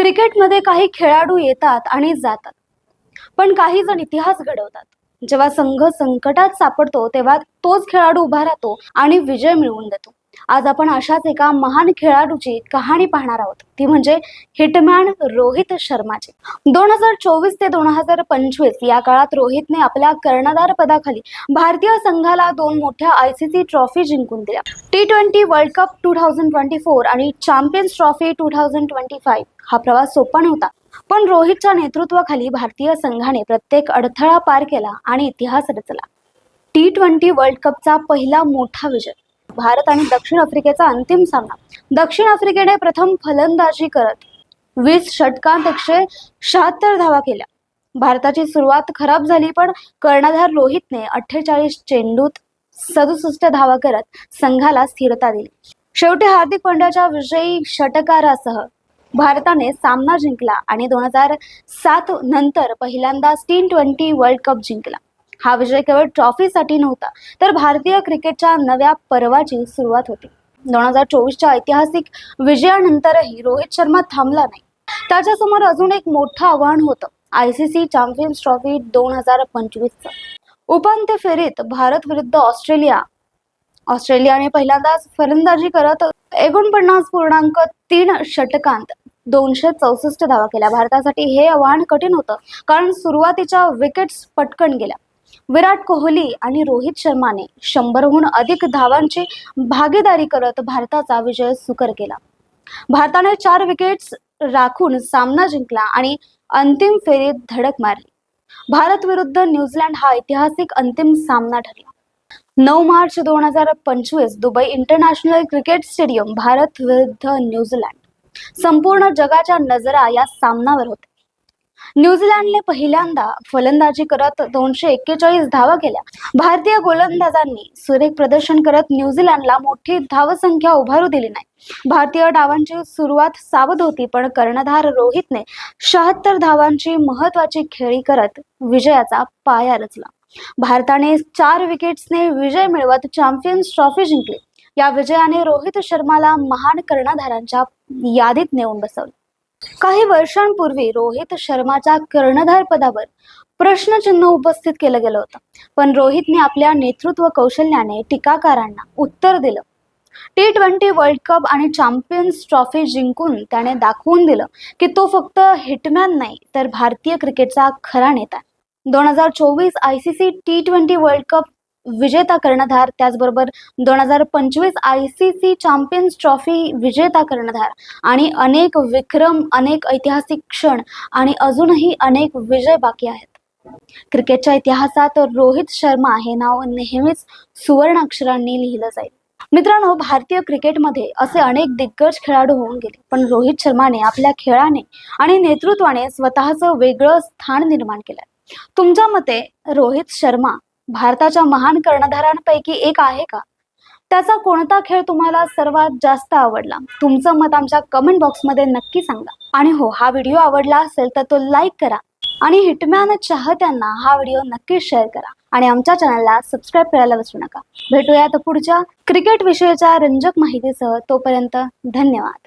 क्रिकेटमध्ये काही खेळाडू येतात आणि जातात. पण काही जण इतिहास घडवतात. जेव्हा संघ संकटात सापडतो तेव्हा तोच खेळाडू उभा राहतो आणि विजय मिळवून देतो. आज आपण अशाच एका महान खेळाडूची कहाणी पाहणार आहोत. ती म्हणजे हिटमॅन रोहित शर्माची. दोन हजार चोवीस ते दोन हजार पंचवीस या काळात रोहितने आपल्या कर्णधार पदाखाली भारतीय संघाला दोन मोठ्या आय सी सी ट्रॉफी जिंकून दिल्या. T twenty world cup two thousand twenty four आणि champions trophy two thousand twenty five हा प्रवास सोपा नव्हता. पण रोहितच्या नेतृत्वाखाली भारतीय संघाने प्रत्येक अडथळा पार केला आणि इतिहास रचला. टी ट्वेंटी वर्ल्ड कपचा पहिला मोठा विजय. भारत आणि दक्षिण आफ्रिकेचा अंतिम सामना. दक्षिण आफ्रिकेने प्रथम फलंदाजी करत वीस षटकांत एकशे शहात्तर धावा केल्या. भारताची सुरुवात खराब झाली पण कर्णधार रोहितने अठ्ठेचाळीस चेंडूत सदुसष्ट धावा करत संघाला स्थिरता दिली. शेवटी हार्दिक पांड्याच्या विजयी षटकारासह भारताने सामना जिंकला आणि दोन हजार सात नंतर पहिल्यांदाच टी ट्वेंटी वर्ल्ड कप जिंकला. हा विजय केवळ ट्रॉफीसाठी नव्हता तर भारतीय क्रिकेटच्या नव्या पर्वाची सुरुवात होती. दोन हजार चोवीसच्या ऐतिहासिक विजयानंतरही रोहित शर्मा थांबला नाही. त्याच्यासमोर अजून एक मोठं आव्हान होतं I C C champions trophy दोन हजार पंचवीसचं. उपांत्य फेरीत भारत विरुद्ध ऑस्ट्रेलिया. ऑस्ट्रेलियाने पहिल्यांदाच फलंदाजी करत एकोणपन्नास पूर्णांक तीन षटकांत दोनशे चौसष्ट धावा केल्या. भारतासाठी हे आव्हान कठीण होतं कारण सुरुवातीच्या विकेट्स पटकन गेल्या. विराट कोहली आणि रोहित शर्माने शंभरहून अधिक धावांची भागीदारी करत भारताचा विजय सुकर केला. भारताने चार विकेट्स राखून सामना जिंकला आणि अंतिम फेरीत धडक मारली. भारत विरुद्ध न्यूझीलंड हा ऐतिहासिक अंतिम सामना ठरला. नऊ मार्च दोन हजार पंचवीस Dubai international cricket stadium Bharat विरुद्ध न्यूझीलंड. संपूर्ण जगाच्या नजरा या सामनावर होत्या. न्यूझीलंडने पहिल्यांदा फलंदाजी करत दोनशे एक्केचाळीस धावा केल्या. भारतीय गोलंदाजांनी सुरेख प्रदर्शन करत न्यूझीलंडला मोठी धावसंख्या उभारू दिली नाही. भारतीय डावांची सुरुवात सावध होती पण कर्णधार रोहितने शहात्तर धावांची महत्वाची खेळी करत विजयाचा पाया रचला. भारताने चार विकेट्सने विजय मिळवत चॅम्पियन्स ट्रॉफी जिंकली. या विजयाने रोहित शर्माला महान कर्णधारांच्या यादीत नेऊन बसवले. काही वर्षांपूर्वी रोहित शर्माच्या कर्णधार पदावर प्रश्नचिन्ह उपस्थित केलं गेलं होतं. पण रोहितने आपल्या नेतृत्व कौशल्याने टीकाकारांना उत्तर दिलं. टी ट्वेंटी वर्ल्ड कप आणि चॅम्पियन्स ट्रॉफी जिंकून त्याने दाखवून दिलं की तो फक्त हिटमॅन नाही तर भारतीय क्रिकेटचा खरा नेता दोन हजार चोवीस I C C T twenty world cup विजेता कर्णधार त्याचबरोबर दोन हजार पंचवीस I C C champions trophy विजेता कर्णधार आणि अनेक विक्रम अनेक ऐतिहासिक क्षण आणि अजूनही अनेक विजय बाकी आहेत. क्रिकेटच्या इतिहासात रोहित शर्मा हे नाव नेहमीच सुवर्ण अक्षरांनी लिहिलं जाईल. मित्रांनो भारतीय क्रिकेटमध्ये असे अनेक दिग्गज खेळाडू होऊन गेले पण रोहित शर्माने आपल्या खेळाने आणि नेतृत्वाने स्वतःचं वेगळं स्थान निर्माण केलं तुमच्या मते रोहित शर्मा भारताच्या महान कर्णधारांपैकी एक आहे का? त्याचा कोणता खेळ तुम्हाला सर्वात जास्त आवडला? तुमचं मत आमच्या कमेंट बॉक्समध्ये नक्की सांगा. आणि हो हा व्हिडिओ आवडला असेल तर तो लाईक करा. आणि हिटमॅन चाहत्यांना हा व्हिडिओ नक्की शेअर करा. आणि आमच्या चॅनलला सबस्क्राईब करायला विसरू नका. भेटूयात पुढच्या क्रिकेट विषयीच्या रंजक माहितीसह. तोपर्यंत धन्यवाद.